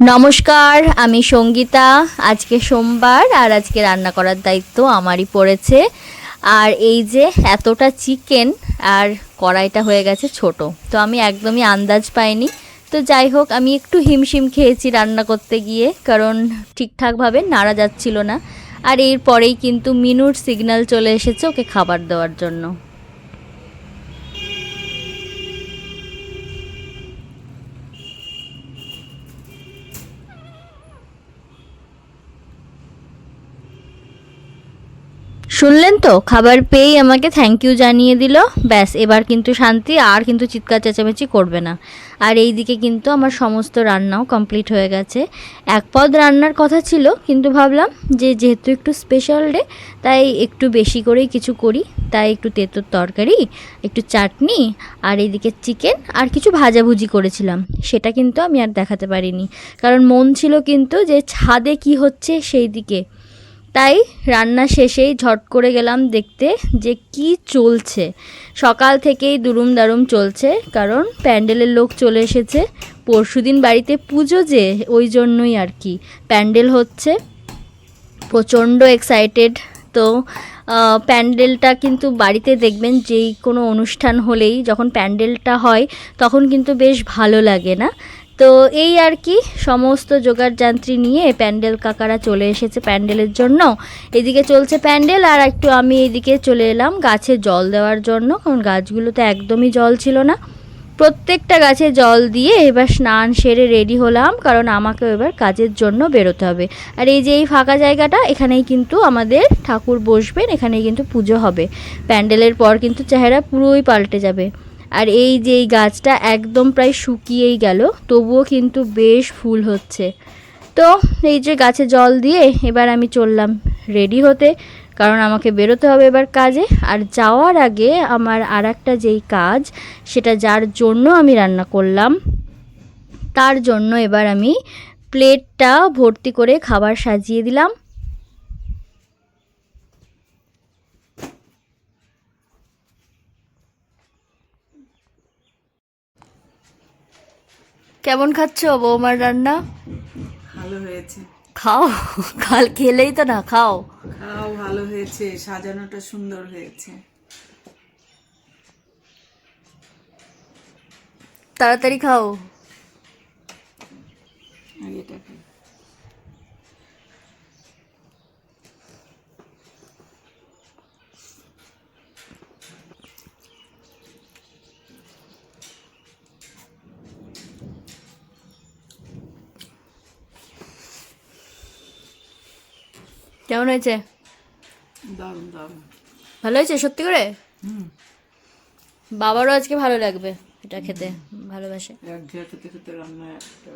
নমস্কার, আমি সঙ্গীতা। আজকে সোমবার আর আজকে রান্না করার দায়িত্ব আমারই পড়েছে। আর এই যে এতটা চিকেন আর কড়াইটা হয়ে গেছে ছোট, তো আমি একদমই আন্দাজ পাইনি। তো যাই হোক, আমি একটু হিমশিম খেয়েছি রান্না করতে গিয়ে, কারণ ঠিকঠাকভাবে নাড়া যাচ্ছিল না। আর এরপরেই কিন্তু মিনুর সিগন্যাল চলে এসেছে ওকে খাবার দেওয়ার জন্য। শুনলেন তো? খাবার পেয়েই আমাকে থ্যাংক ইউ জানিয়ে দিল। ব্যাস, এবার কিন্তু শান্তি, আর কিন্তু চিৎকার চেঁচামেচি করবে না। আর এই দিকে কিন্তু আমার সমস্ত রান্নাও কমপ্লিট হয়ে গেছে। এক পদ রান্নার কথা ছিল, কিন্তু ভাবলাম যে যেহেতু একটু স্পেশাল ডে তাই একটু বেশি করেই কিছু করি। তাই একটু তেঁতোর তরকারি, একটু চাটনি, আর এইদিকে চিকেন আর কিছু ভাজাভুজি করেছিলাম। সেটা কিন্তু আমি আর দেখাতে পারিনি। কারণ মন ছিল কিন্তু যে ছাদে কি হচ্ছে সেই দিকে তাই রান্না শেষেই ঝট করে গেলাম দেখতে যে কি চলছে। সকাল থেকেই দুরুম দারুম চলছে, কারণ প্যান্ডেলের লোক চলে এসেছে। পরশুদিন বাড়িতে পুজো যে, ওই জন্যই আর কি। প্যান্ডেল হচ্ছে, প্রচণ্ড এক্সাইটেড তো প্যান্ডেলটা কিন্তু বাড়িতে দেখবেন যেই কোনো অনুষ্ঠান হলেই যখন প্যান্ডেলটা হয়, তখন কিন্তু বেশ ভালো লাগে না? তো এই আর কি, সমস্ত জোগাড় যান্ত্রী নিয়ে প্যান্ডেল কাকারা চলে এসেছে প্যান্ডেলের জন্য। এদিকে চলছে প্যান্ডেল আর একটু আমি এদিকে চলে এলাম গাছে জল দেওয়ার জন্য, কারণ গাছগুলোতে একদমই জল ছিল না। প্রত্যেকটা গাছে জল দিয়ে এবার স্নান সেরে রেডি হলাম, কারণ আমাকে এবার কাজের জন্য বেরোতে হবে। আর এই যে এই ফাঁকা জায়গাটা, এখানেই কিন্তু আমাদের ঠাকুর বসবেন, এখানেই কিন্তু পুজো হবে। প্যান্ডেলের পর কিন্তু চেহারা পুরোই পাল্টে যাবে। আর এই যে এই গাছটা একদম প্রায় শুকিয়েই গেল, তবুও কিন্তু বেশ ফুল হচ্ছে। তো এই যে গাছে জল দিয়ে এবার আমি চললাম রেডি হতে, কারণ আমাকে বেরোতে হবে এবার কাজে। আর যাওয়ার আগে আমার আর একটা যেই কাজ, সেটা যার জন্য আমি রান্না করলাম, তার জন্য এবার আমি প্লেটটা ভর্তি করে খাবার সাজিয়ে দিলাম। কেমন খাচ্ছ বৌমার রান্না? ভালো হয়েছে। খাও কাল খেলেই তো না খাও। খাও ভালো হয়েছে সাজানোটা সুন্দর হয়েছে। তাড়াতাড়ি খাও। এটা কেমন হয়েছে? দারুণ দারুণ। ভালো হয়েছে সত্যি করে? হুম। বাবারও আজকে ভালো লাগবে এটা খেতে ভালোবাসে। খেতে খেতে রান্না একটা